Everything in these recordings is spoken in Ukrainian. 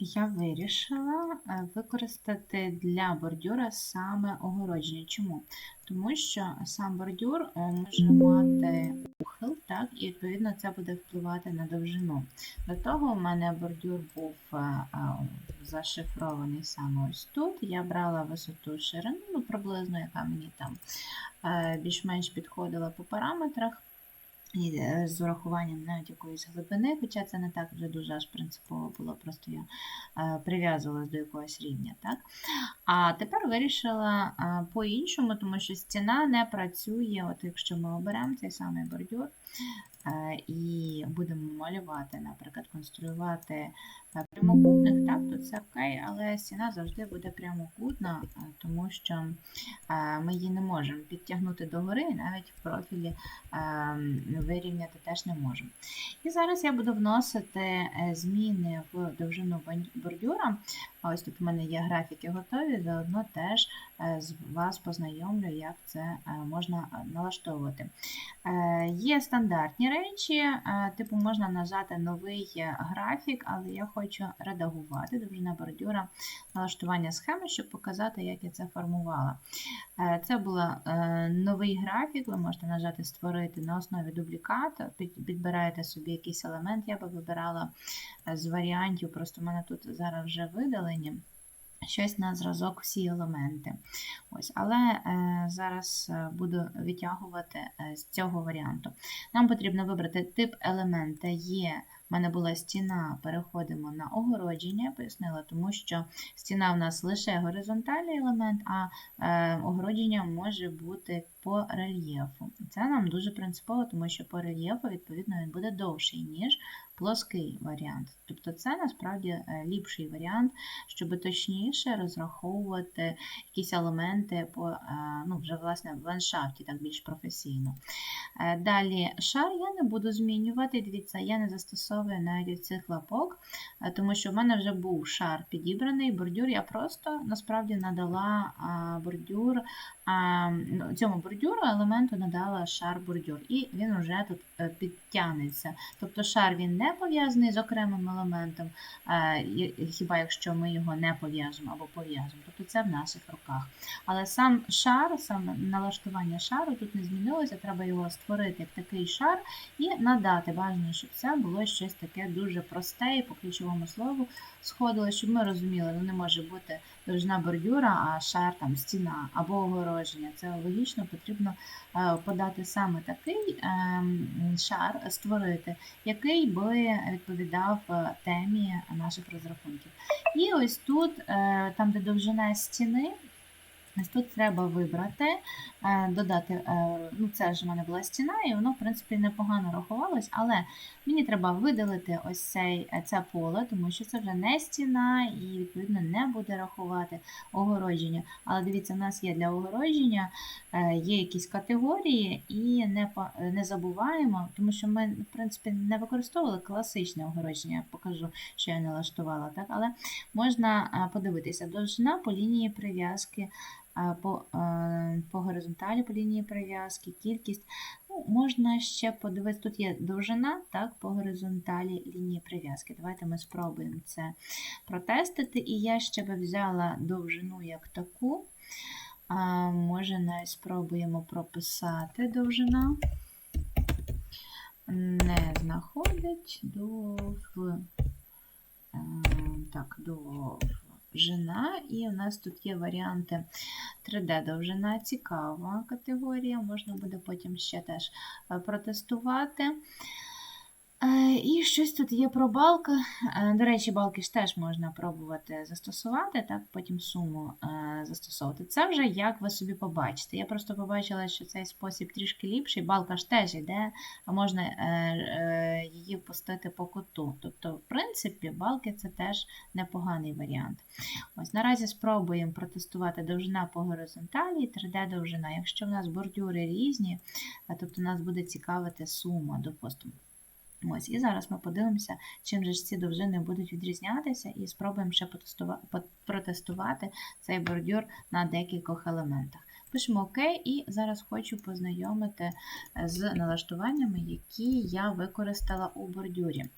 Я вирішила е, використати для бордюра саме огородження. Чому? Тому що сам бордюр е, може мати ухил, так, і відповідно це буде впливати на довжину. До того в мене бордюр був е, зашифрований саме ось тут. Я брала висоту ширину, ну, приблизно, яка мені там більш-менш підходила по параметрах. І е, з урахуванням навіть якоїсь глибини, хоча це не так вже дуже аж принципово було, просто я е, прив'язувалась до якогось рівня. Так? А тепер вирішила е, по-іншому, тому що стіна не працює, от якщо ми оберемо цей самий бордюр і будемо малювати, наприклад, конструювати прямокутник, так, це окей, але стіна завжди буде прямокутна, е, тому що е, ми її не можемо підтягнути догори, і навіть в профілі ем, вирівняти теж не можемо. І зараз я буду вносити е, зміни в довжину бордюра. Ось тут у мене є графіки готові, заодно теж е, з вас познайомлю, як це е, можна е, налаштовувати. Є стандартні речі, типу можна нажати новий графік, але я хочу редагувати. Довжина бордюра, налаштування схеми, щоб показати, як я це формувала. Це був новий графік, ви можете нажати Створити на основі дубліката, підбираєте собі якийсь елемент, я би вибирала з варіантів, просто в мене тут зараз вже видалені. Щось на зразок всі елементи. Ось, але е, зараз е, буду відтягувати е, з цього варіанту. Нам потрібно вибрати тип елемента є. У мене була стіна, переходимо на огородження, я пояснила, тому що стіна у нас лише горизонтальний елемент, а е, огородження може бути по рельєфу. Це нам дуже принципово, тому що по рельєфу, відповідно, він буде довший, ніж плоский варіант. Тобто це насправді е, ліпший варіант, щоб точніше розраховувати якісь елементи по, е, ну, вже власне в ландшафті, так більш професійно. Далі шар я не буду змінювати. Дивіться, я не застосовую навіть цих лапок, е, тому що в мене вже був шар підібраний, бордюр. Я просто насправді надала бордюр, цьому бордюру елементу надала шар бордюр, і він вже тут е, підтягнеться. Тобто шар він не пов'язаний з окремим елементом, е, хіба якщо ми його не пов'яжемо або пов'яжемо. Тобто це в наших руках. Але сам шар, саме налаштування шару тут не змінилося, треба його створити як такий шар і надати. Бажано, щоб це було щось таке дуже просте і по ключовому слову сходило, щоб ми розуміли, ну не може бути довжина бордюра, а шар там стіна або огородження. Це логічно, потрібно е, подати саме такий ем, шар, створити, який би відповідав е, темі наших розрахунків. І ось тут, е, там, де довжина стіни, ось тут треба вибрати, додати, е, ну це ж в мене була стіна, і воно, в принципі, непогано рахувалось, але мені треба видалити ось цей, е, це поле, тому що це вже не стіна і, відповідно, не буде рахувати огородження. Але дивіться, у нас є для огородження е, є якісь категорії, і не, не забуваємо, тому що ми, в принципі, не використовували класичне огородження. Я покажу, що я налаштувала, так? але можна е, подивитися довжина по лінії прив'язки. По, по горизонталі по лінії прив'язки, кількість. Ну, можна ще подивитися, тут є довжина, так, по горизонталі лінії прив'язки. Давайте ми спробуємо це протестити. І я ще би взяла довжину як таку. А, може, навіть спробуємо прописати довжина. Не знаходить дов... е, Так, довжина. І у нас тут є варіанти 3D довжина. Цікава категорія. Можна буде потім ще теж е, протестувати. Е, І щось тут є про балки. Е, До речі, балки ж теж можна пробувати застосувати, так, потім суму е, застосовувати. Це вже як ви собі побачите. Я просто побачила, що цей спосіб трішки ліпший. Балка ж теж йде, а можна її впустити по куту. Тобто, в принципі, балки це теж непоганий варіант. Ось наразі спробуємо протестувати довжина по горизонталі 3D довжина. Якщо в нас бордюри різні, тобто нас буде цікавити сума, допустимо. Ось, і зараз ми подивимося, чим же ж ці довжини будуть відрізнятися, і спробуємо ще протестувати цей бордюр на декількох елементах. Пишемо ОК, і зараз хочу познайомити з налаштуваннями, які я використала у бордюрі. Е,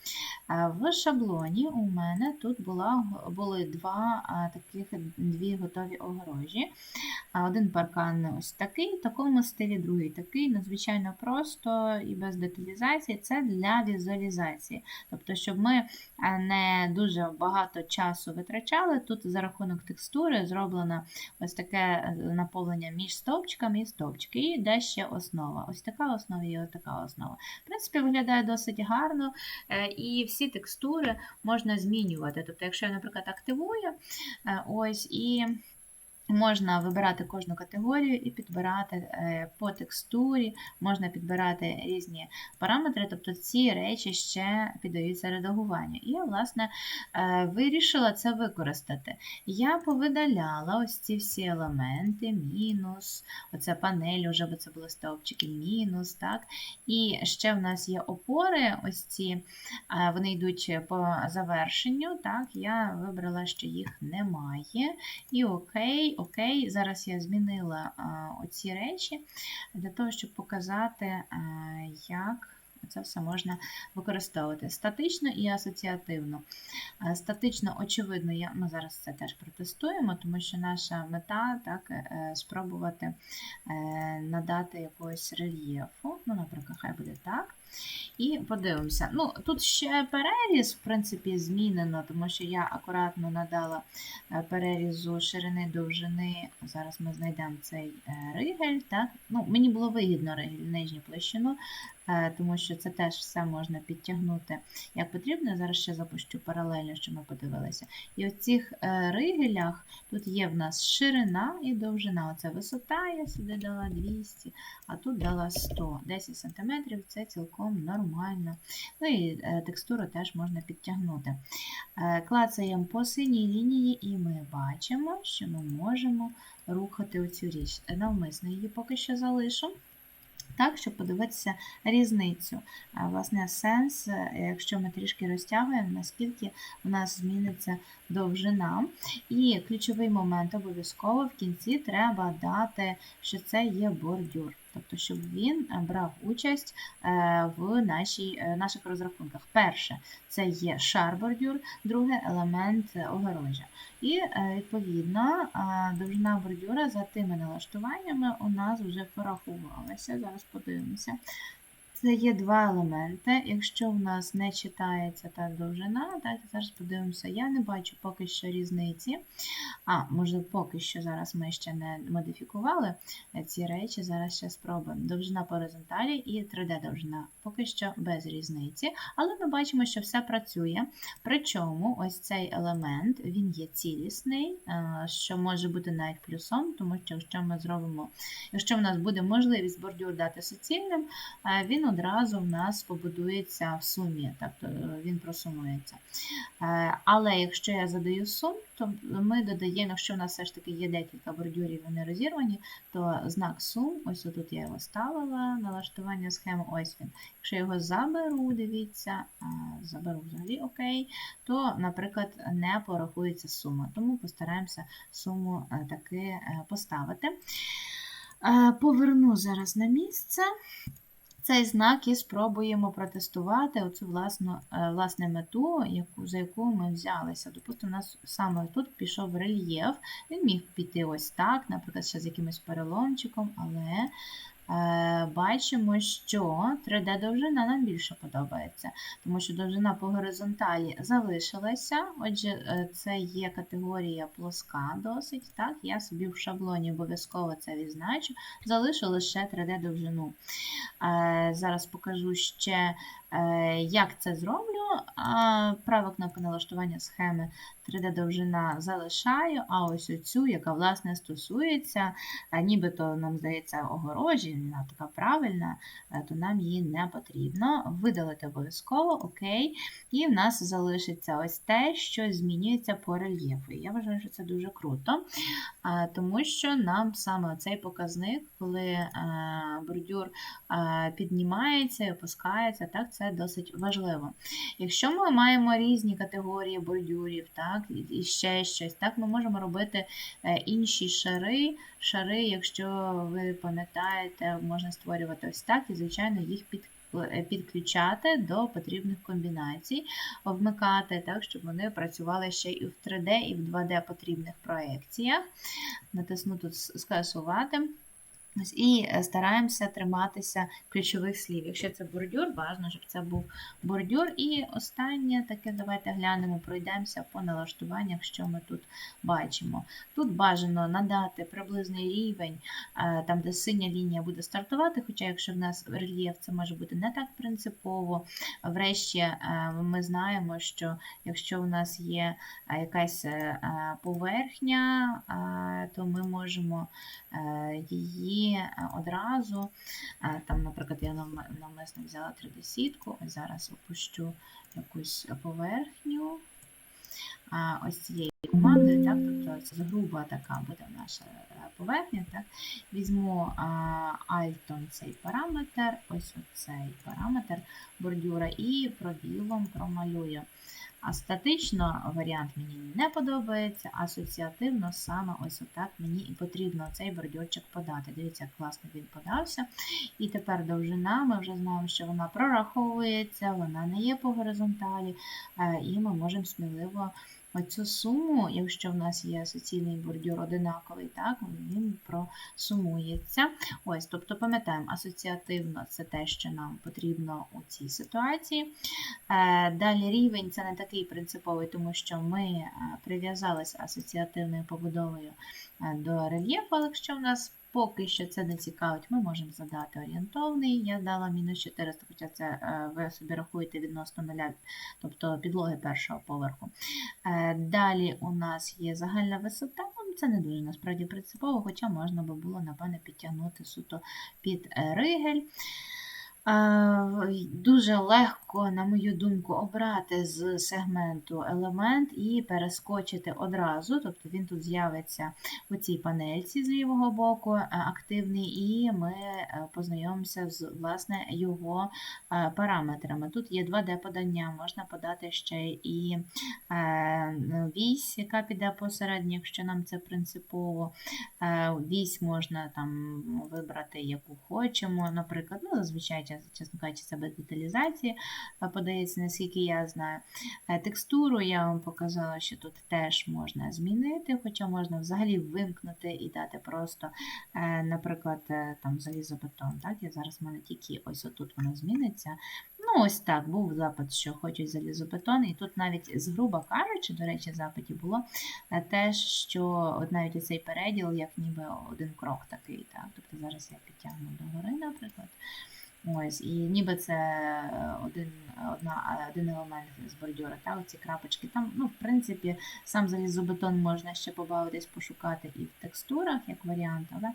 В шаблоні у мене тут була, були два таких дві готові огорожі. Один паркан ось такий, в такому стилі, другий такий. Надзвичайно просто і без деталізації. Це для візуалізації. Тобто, щоб ми е, не дуже багато часу витрачали, тут за рахунок текстури зроблено ось таке е, наповнення між стовпчиками і стовпчики. І йде ще основа. Ось така основа і ось така основа. В принципі, виглядає досить гарно, е, і всі текстури можна змінювати. Тобто, якщо я, наприклад, активую, е, ось і. Можна вибирати кожну категорію і підбирати е, по текстурі, можна підбирати різні параметри, тобто ці речі ще піддаються редагуванню. І я, власне, е, вирішила це використати. Я повидаляла ось ці всі елементи, мінус, оця панель, вже бо це були стовпчики, мінус. так. І ще в нас є опори, ось ці, е, вони йдуть по завершенню. так. Я вибрала, що їх немає. І окей. Окей, зараз я змінила оці речі для того, щоб показати, як це все можна використовувати статично і асоціативно. Статично, очевидно, я, ми зараз це теж протестуємо, тому що наша мета так, е, спробувати е, надати якогось рельєфу. Ну, наприклад, хай буде так. І подивимося. Ну, Тут ще переріз, в принципі, змінено, тому що я акуратно надала е, перерізу ширини довжини. Зараз ми знайдемо цей е, ригель. Так? Ну, Мені було вигідно ригель нижню площину, тому що це теж все можна підтягнути як потрібно. Зараз ще запущу паралельно, щоб ми подивилися. І в цих ригелях тут є в нас ширина і довжина. Оце висота, я сюди дала 200, а тут дала 100. 10 см це цілком нормально. Ну і текстуру теж можна підтягнути. Клацаємо по синій лінії, і ми бачимо, що ми можемо рухати оцю річ. Навмисно її поки що залишу. Так, щоб подивитися різницю. Власне, сенс, якщо ми трішки розтягуємо, наскільки у нас зміниться довжина. І ключовий момент обов'язково в кінці треба дати, що це є бордюр. Тобто, щоб він брав участь в нашій, наших розрахунках. Перше, це є шар-бордюр, друге елемент огорожа. І, відповідно, довжина бордюра за тими налаштуваннями у нас вже порахувалася. Зараз подивимося. Це є два елементи. Якщо в нас не читається та довжина, так, зараз подивимося, я не бачу поки що різниці. А, може, поки що зараз ми ще не модифікували ці речі, зараз ще спробуємо. Довжина по горизонталі і 3D-довжина. Поки що без різниці. Але ми бачимо, що все працює. Причому ось цей елемент він є цілісний, що може бути навіть плюсом, тому що якщо ми зробимо, якщо в нас буде можливість бордюр дати суцільним, він одразу в нас побудується в сумі, тобто він просумується. Але якщо я задаю сум, то ми додаємо, якщо в нас все ж таки є декілька бордюрів, вони розірвані, то знак сум, ось тут я його ставила, налаштування схеми, ось він. Якщо я його заберу, дивіться, заберу взагалі окей, то, наприклад, не порахується сума. Тому постараємося суму таки поставити. Поверну зараз на місце цей знак і спробуємо протестувати оцю власну, власне мету, яку, за яку ми взялися. Допустимо, у нас саме тут пішов рельєф. Він міг піти ось так, наприклад, ще з якимось переломчиком, але бачимо, що 3D-довжина нам більше подобається, тому що довжина по горизонталі залишилася. Отже, е, це є категорія плоска досить. так, Я собі в шаблоні обов'язково це відзначу, залишу лише 3D-довжину. Зараз покажу ще, е, як це зроблю. Права кнопка налаштування схеми 3D-довжина залишаю, а ось оцю, яка власне стосується, нібито нам здається огорожі, вона така правильна, е, то нам її не потрібно. Видалити обов'язково, окей. І в нас залишиться ось те, що змінюється по рельєфу. Я вважаю, що це дуже круто, тому що нам саме цей показник, коли е, бордюр піднімається і опускається, так, це досить важливо. Якщо ми маємо різні категорії бордюрів, так, і- ще щось, так, ми можемо робити е, інші шари. Шари, якщо ви пам'ятаєте, можна створювати ось так, і, звичайно, їх під, е, підключати до потрібних комбінацій, вмикати так, щоб вони працювали ще і в 3D, і в 2D потрібних проекціях. Натисну тут скасувати. І е, стараємося триматися ключових слів. Якщо це бордюр, бажано, щоб це був бордюр. І останнє таке, давайте глянемо, пройдемося по налаштуваннях, що ми тут бачимо. Тут бажано надати приблизний рівень, е, там, де синя лінія буде стартувати, хоча якщо в нас рельєф, це може бути не так принципово. Врешті е, ми знаємо, що якщо у нас є якась поверхня, то ми можемо її е, одразу, е, там, наприклад, я навм- навмисно взяла 3D-сітку, ось зараз опущу якусь поверхню. Ось цією командою, так, тобто це груба така буде наша е, поверхня. Так. Візьму а, Альтон цей параметр, ось оцей параметр бордюра і пробілом промалюю. А статично варіант мені не подобається, асоціативно саме ось отак мені і потрібно цей бордюрчик подати. Дивіться, як класно він подався. І тепер довжина, ми вже знаємо, що вона прораховується, вона не є по горизонталі, е, і ми можемо сміливо оцю суму, якщо в нас є суцільний бордюр одинаковий, так, він просумується. Ось, тобто пам'ятаємо, асоціативно це те, що нам потрібно у цій ситуації. Е, Далі рівень це не такий принциповий, тому що ми е, прив'язалися асоціативною побудовою е, до рельєфу, але якщо в нас поки що це не цікавить, ми можемо задати орієнтовний. Я дала мінус 400, хоча це е, ви собі рахуєте відносно нуля, тобто підлоги першого поверху. Е, Далі у нас є загальна висота. Ну, Це не дуже насправді принципово, хоча можна би було, напевне, підтягнути суто під е, ригель. Дуже легко, на мою думку, обрати з сегменту елемент і перескочити одразу. Тобто він тут з'явиться у цій панельці з лівого боку е, активний, і ми е, познайомимося з власне його е, параметрами. Тут є 2D-подання, можна подати ще і вісь, яка піде посередньо, якщо нам це принципово. Вісь можна там вибрати, яку хочемо. Наприклад, ну, зазвичай, чесно кажучи, це без деталізації подається, наскільки я знаю. Е, Текстуру я вам показала, що тут теж можна змінити, хоча можна взагалі вимкнути і дати просто, е, наприклад, е, там залізобетон. Так? Я зараз в мене тільки ось отут воно зміниться. Ну, ось так, був запит, що хочуть залізобетон, і тут навіть, грубо кажучи, до речі, в запиті було е, те, що от навіть оцей переділ, як ніби один крок такий. Так? Тобто зараз я підтягну догори, наприклад. Ось, і ніби це е, один, одна, е, один елемент з бордюра, та, оці крапочки. Там, ну, в принципі, сам залізобетон можна ще побавитись, пошукати і в текстурах, як варіант, але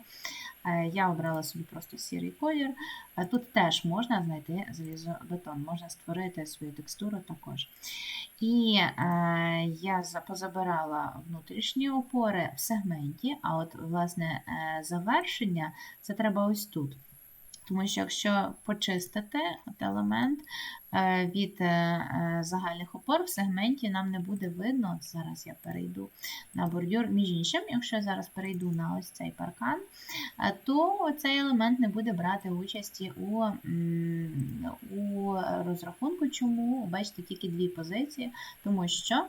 е, я обрала собі просто сірий колір. Тут теж можна знайти залізобетон, можна створити свою текстуру також. І е, я позабирала внутрішні опори в сегменті, а от, власне, завершення це треба ось тут. Тому що якщо почистити от елемент е, від е, е, загальних опор в сегменті, нам не буде видно. От зараз я перейду на бордюр. Між іншим, якщо я зараз перейду на ось цей паркан, то цей елемент не буде брати участі у, у розрахунку. Чому? Бачите, тільки дві позиції, тому що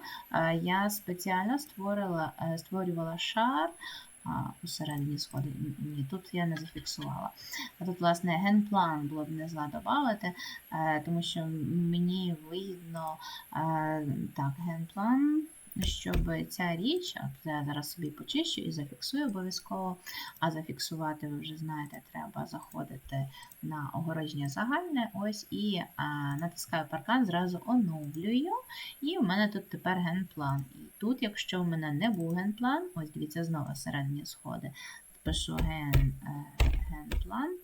я спеціально створила, створювала шар. А, усередині сходи. Ні, тут я не зафіксувала. А тут, власне, генплан було б не зла додати, е, тому що мені вигідно е, так, генплан, щоб ця річ, от я зараз собі почищу і зафіксую обов'язково, а зафіксувати, ви вже знаєте, треба заходити на огородження загальне, ось і е, натискаю паркан, зразу оновлюю, і в мене тут тепер генплан. І тут, якщо в мене не був генплан, ось дивіться, знову середні сходи, пишу ген, е, генплан.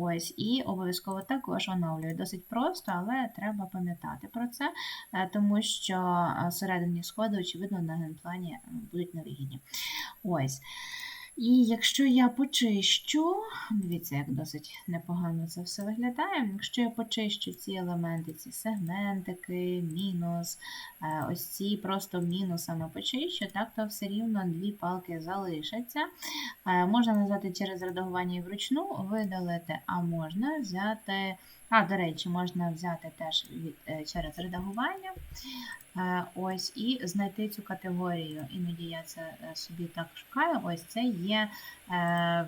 Ось, і обов'язково також оновлюю. Досить просто, але треба пам'ятати про це, е, тому що е, середині сходи, очевидно, на генплані будуть невигідні. Ось. І якщо я почищу, дивіться, як досить непогано це все виглядає. Якщо я почищу ці елементи, ці сегментики, мінус, е, ось ці просто мінусами почищу, так, то все рівно дві палки залишаться. Е, Можна назвати через редагування і вручну видалити, а можна взяти. А, до речі, можна взяти теж від, е, через редагування. Е, Ось і знайти цю категорію. Іноді я це е, собі так шукаю. Ось це є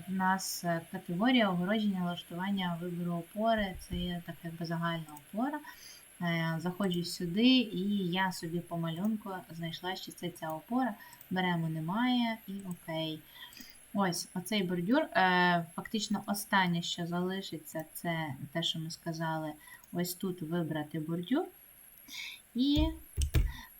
в нас категорія огородження налаштування вибору опори. Це є так якби загальна опора. Заходжу сюди, і я собі по малюнку знайшла, що це ця опора. Беремо немає і окей. Ось оцей бордюр. Е, Фактично, останнє, що залишиться, це те, що ми сказали, ось тут вибрати бордюр. І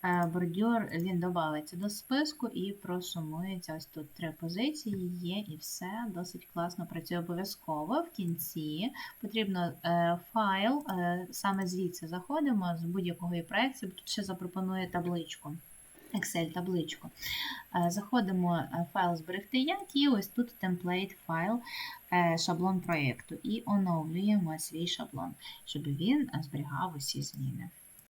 е, бордюр він додається до списку і просумується. Ось тут три позиції є, і все досить класно працює обов'язково. В кінці потрібно е, файл, саме звідси заходимо з будь-якого і проєкту. Тут ще запропонує табличку. Excel-табличку. Е, Заходимо в файл зберегти як, і ось тут темплейт файл, е, шаблон проєкту. І оновлюємо свій шаблон, щоб він е, зберігав усі зміни.